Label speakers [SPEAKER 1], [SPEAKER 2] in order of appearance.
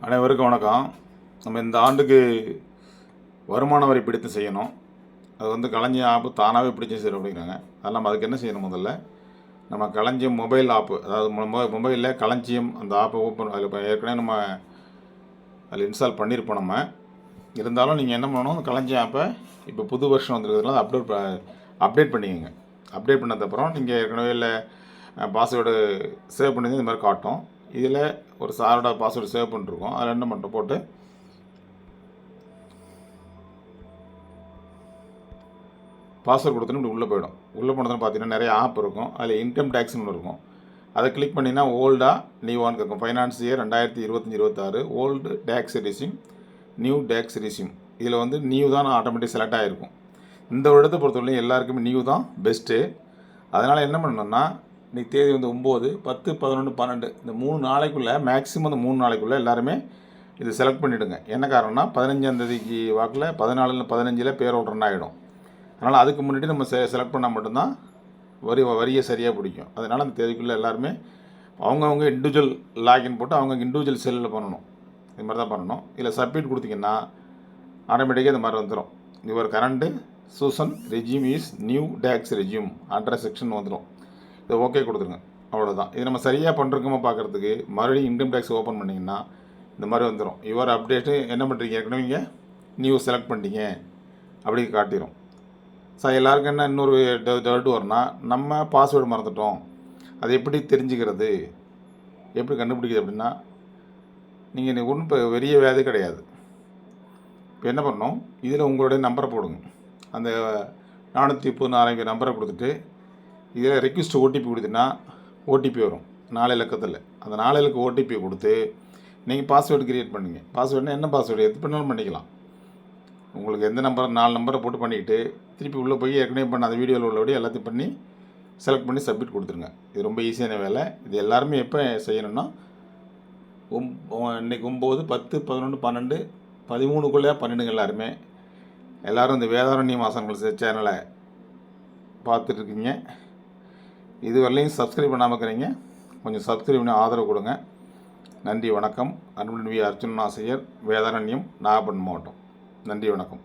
[SPEAKER 1] அனைவருக்கும் வணக்கம். நம்ம இந்த ஆண்டுக்கு வருமான வரி பிடித்து செய்யணும். அது வந்து களஞ்சியம் ஆப்பு தானாகவே பிடிச்சி செய்யணும் அப்படிங்கிறாங்க. அதனால் நம்ம அதுக்கு என்ன செய்யணும் முதல்ல? நம்ம களஞ்சியம் மொபைல் ஆப்பு அதாவது மொ- மொபைலில் களஞ்சியம் அந்த ஆப்பை ஓப்பன் அதில் இப்போ ஏற்கனவே நம்ம அதில் இன்ஸ்டால் பண்ணியிருப்போம் நம்ம. இருந்தாலும் நீங்கள் என்ன பண்ணணும்? களஞ்சியம் ஆப்பை இப்போ புது வருஷம் வந்துருக்கிறதுனால அப்டேட் அப்டேட் பண்ணிக்கோங்க. அப்டேட் பண்ணதுக்கப்புறம் நீங்கள் ஏற்கனவே இல்லை பாஸ்வேர்டு சேவ் பண்ணி இந்த மாதிரி காட்டும். இதில் ஒரு சாரோட பாஸ்வேர்டு சேவ் பண்ணிருக்கோம். அதில் என்ன பண்ணுறோம் போட்டு பாஸ்வேர்டு கொடுத்தோன்னு இப்படி உள்ளே போயிடும். உள்ளே போனதுன்னு பார்த்தீங்கன்னா நிறைய ஆப் இருக்கும். அதில் இன்கம் டேக்ஸ்னு இருக்கும். அதை கிளிக் பண்ணினா ஓல்டா ஒன் இருக்கும் ஃபைனான்ஸ் இயர் ரெண்டாயிரத்தி இருபத்தஞ்சி இருபத்தாறு old tax regime new tax regime இதில் வந்து நியூ தான் ஆட்டோமேட்டிக் செலக்ட் ஆகிருக்கும் இந்த வருடத்தை பொறுத்தவரையும் எல்லாருக்குமே நியூ தான் பெஸ்ட்டு அதனால் என்ன பண்ணணும்னா இன்றைக்கி தேதி வந்து ஒம்பது பத்து பதினொன்று பன்னெண்டு. இந்த மூணு நாளைக்குள்ளே மேக்ஸிமம் இந்த மூணு நாளைக்குள்ளே எல்லாருமே இது செலக்ட் பண்ணிவிடுங்க என்ன காரணம்னா பதினஞ்சாந்தேதிக்கு வாக்கில் பதினாலில் பதினஞ்சில் பேர் ரன் ஆகிடும் அதனால் அதுக்கு முன்னாடி நம்ம செ செலக்ட் பண்ணால் மட்டும்தான் வரி வரியை சரியாக பிடிக்கும். அதனால் அந்த தேதிக்குள்ளே எல்லாருமே அவங்கவுங்க இண்டிவிஜுவல் லாகின் போட்டு அவங்க இண்டிவிஜுவல் செல்லில் பண்ணணும். இது மாதிரி தான் பண்ணணும். இல்லை சப்மிட் கொடுத்தீங்கன்னா ஆட்டோமேட்டிக்காக இந்த மாதிரி வந்துடும் your current chosen regime is new tax regime address section வந்துடும் இதை ஓகே கொடுத்துருங்க. அவ்வளோதான் இது நம்ம சரியாக பண்ணுறோமா பார்க்குறதுக்கு மறுபடியும் இன்கம் டேக்ஸ் ஓப்பன் பண்ணிங்கன்னா இந்த மாதிரி வந்துடும் யுவர் அப்டேட்டு என்ன பண்ணுறீங்க ஏற்கனவே நீங்கள் நியூ செலக்ட் பண்ணிட்டீங்க. அப்படி காட்டிடும் சார் எல்லாருக்கும் என்ன இன்னொரு டவுட் வரும்னா நம்ம பாஸ்வேர்டு மறந்துட்டோம். அது எப்படி தெரிஞ்சுக்கிறது? எப்படி கண்டுபிடிக்கிறது அப்படின்னா நீங்கள் ஒன்றும் இப்போ பெரிய வேலை கிடையாது. இப்போ என்ன பண்ணணும்? இதில் உங்களுடைய நம்பரை போடுங்க. அந்த நானூற்றி முப்பது நம்பரை கொடுத்துட்டு இதில் ரெக்வஸ்ட் ஓடிபி கொடுத்தீங்கன்னா ஓடிபி வரும். நாலு இலக்கத்தில். அந்த நாலு இலக்க ஓடிபி கொடுத்து நீங்கள் பாஸ்வேர்டு கிரியேட் பண்ணுங்கள் பாஸ்வேர்டுனா என்ன பாஸ்வேர்டு எது பண்ணாலும் பண்ணிக்கலாம். உங்களுக்கு எந்த நம்பர் நாலு நம்பரை போட்டு பண்ணிக்கிட்டு திருப்பி உள்ளே போய் ஏற்கனவே பண்ண அந்த வீடியோவில் உள்ளபடி எல்லாத்தையும் பண்ணி செலக்ட் பண்ணி சப்மிட் கொடுத்துருங்க. இது ரொம்ப ஈஸியான வேலை. இது எல்லாருமே எப்போ செய்யணும்னா ஒம் இன்றைக்கி இன்னைக்கு ஒம்பது பத்து பதினொன்று பன்னெண்டு பதிமூணுக்குள்ளே பன்னெண்டுங்க எல்லாருமே. எல்லாரும் இந்த வேதாரண்யம் மாசங்கள் சேனலை பார்த்துட்ருக்கீங்க இது வரலையும் சப்ஸ்கிரைப் பண்ணாமல் இருக்கிறீங்க கொஞ்சம் சப்ஸ்கிரைப் பண்ணி ஆதரவு கொடுங்க. நன்றி வணக்கம். அன்புடன் வி அர்ஜுனன் ஆசிரியர் வேதாரண்யம் நாகப்பட்டினம் மாவட்டம். நன்றி வணக்கம்.